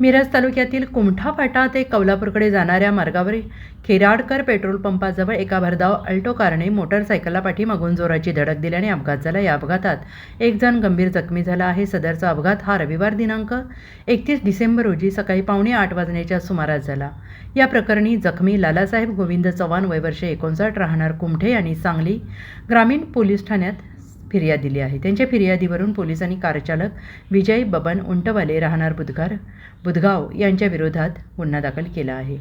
मिरज तालुक्यातील कुमठा फाटा ते कौलापूरकडे जाणाऱ्या मार्गावर खेराडकर पेट्रोल पंपाजवळ एका भरधाव अल्टो कारने मोटरसायकलला पाठीमागून जोराची धडक दिल्याने अपघात झाला. या अपघातात एक जण गंभीर जखमी झाला आहे. सदरचा अपघात हा रविवार दिनांक एकतीस डिसेंबर रोजी सकाळी पावणे आठ वाजण्याच्या सुमारास झाला. या प्रकरणी जखमी लालासाहेब गोविंद चव्हाण वय वर्ष एकोणसाठ राहणार कुमठे यांनी सांगली ग्रामीण पोलीस ठाण्यात फिर्याद दिली आहे. त्यांच्या फिर्यादीवरून पोलिसांनी कारचालक विजय बबन उंटवाले राहणार बुधगार बुधगाव यांच्या विरोधात गुन्हा दाखल केला आहे.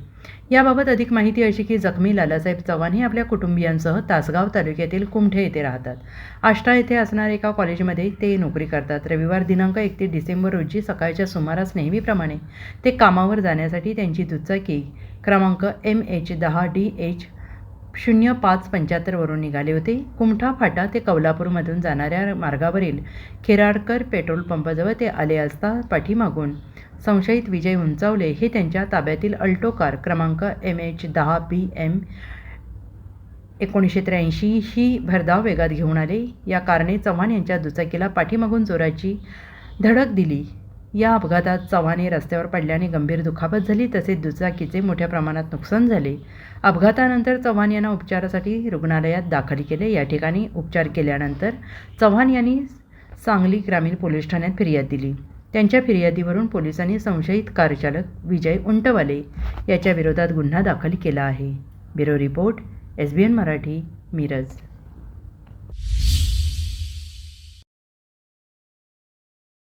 याबाबत अधिक माहिती अशी की जखमी लालासाहेब चव्हाण हे आपल्या कुटुंबियांसह तासगाव तालुक्यातील कुमठे येथे राहतात. आष्टा येथे असणाऱ्या एका कॉलेजमध्ये ते नोकरी करतात. रविवार दिनांक एकतीस डिसेंबर रोजी सकाळच्या सुमारास नेहमीप्रमाणे ते कामावर जाण्यासाठी त्यांची दुचाकी क्रमांक एम एच दहा डी एच शून्य पाच पंच्याहत्तरवरून निघाले होते. कुमठा फाटा ते कौलापूरमधून जाणाऱ्या मार्गावरील खेराडकर पेट्रोल पंपाजवळ ते आले असता पाठीमागून. संशयित विजय उंचावले हे त्यांच्या ताब्यातील अल्टो कार क्रमांक एम एच दहा बी एम एकोणीसशे त्र्याऐंशी ही भरधाव वेगात घेऊन आले. या कारणे चव्हाण यांच्या दुचाकीला पाठीमागून जोराची धडक दिली. या अपघातात चव्हाणे रस्त्यावर पडल्याने गंभीर दुखापत झाली तसेच दुचाकीचे मोठ्या प्रमाणात नुकसान झाले. अपघातानंतर चव्हाण यांना उपचारासाठी रुग्णालयात दाखल केले. या ठिकाणी उपचार केल्यानंतर चव्हाण यांनी सांगली ग्रामीण पोलीस ठाण्यात फिर्याद दिली. त्यांच्या फिर्यादीवरून पोलिसांनी संशयित कारचालक विजय उंटवाले याच्या विरोधात गुन्हा दाखल केला आहे. Bureau report S B N Marathi Miraj.